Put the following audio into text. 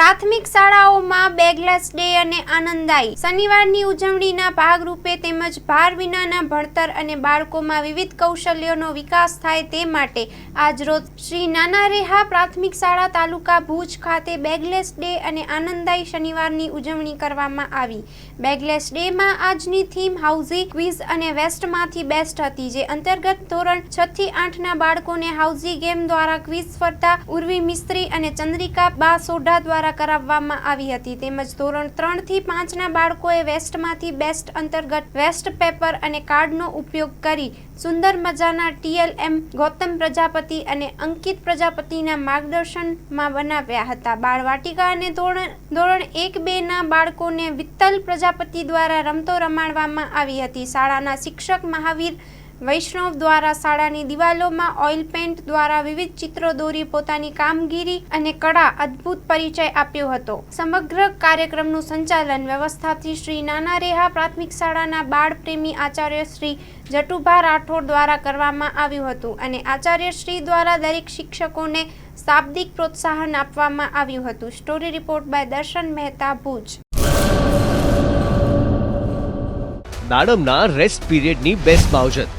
પ્રાથમિક શાળાઓમાં bagless day અને આનંદાઈ. શનિવારની ઉજવણીના ભાગરૂપે તેમજ ભાર વિનાના ભણતર અને બાળકોમાં વિવિધ કૌશલ્યોનો વિકાસ થાય તે માટે આજરોજ શ્રી નાના રેહા પ્રાથમિક શાળા તાલુકા ભુજ ખાતે બેગલેસ ડે અને આનંદાઈ શનિવારની ઉજવણી કરવામાં આવી. બેગલેસ ડેમાં આજની થીમ હાઉઝી ક્વિઝ અને વેસ્ટમાંથી બેસ્ટ હતી, જે અંતર્ગત ધોરણ છ થી આઠના બાળકોને હાઉઝી ગેમ દ્વારા ક્વિઝ સ્પર્ધા, ઉર્વી મિસ્ત્રી અને ચંદ્રિકા બા સોઢા દ્વારા કરાવવામાં આવી હતી. તેમજ ધોરણ ત્રણથી પાંચના બાળકોએ વેસ્ટમાંથી બેસ્ટ અંતર્ગત વેસ્ટ પેપર અને કાર્ડનો ઉપયોગ કરી સુંદર મજાના ટીએલએમ ગૌતમ પ્રજાપતિ અને અંકિત પ્રજાપતિના માર્ગદર્શનમાં બનાવ્યા હતા. બાળવાટિકા અને ધોરણ ધોરણ એક બે ના બાળકોને વિત્તલ પ્રજાપતિ દ્વારા રમતો રમાડવામાં આવી હતી. શાળાના શિક્ષક મહાવીર વૈષ્ણવ દ્વારા શાળાની દિવાલોમાં ઓઇલ પેન્ટ દ્વારા વિવિધ ચિત્રો દોરી પોતાની કામગીરી અને કળા અદ્ભુત પરિચય આપ્યો હતો. સમગ્ર કાર્યક્રમનું સંચાલન વ્યવસ્થાથી શ્રી નાના રેહા પ્રાથમિક શાળાના બાળ પ્રેમી આચાર્ય શ્રી જટુભા રાઠોડ દ્વારા કરવામાં આવ્યું હતું અને આચાર્ય શ્રી દ્વારા દરેક શિક્ષકોને શાબ્દિક પ્રોત્સાહન આપવામાં આવ્યું હતું. Story report by Darshan Mehta Bhuj. દાડમના rest પીરિયડની બેસ્ટ માવજત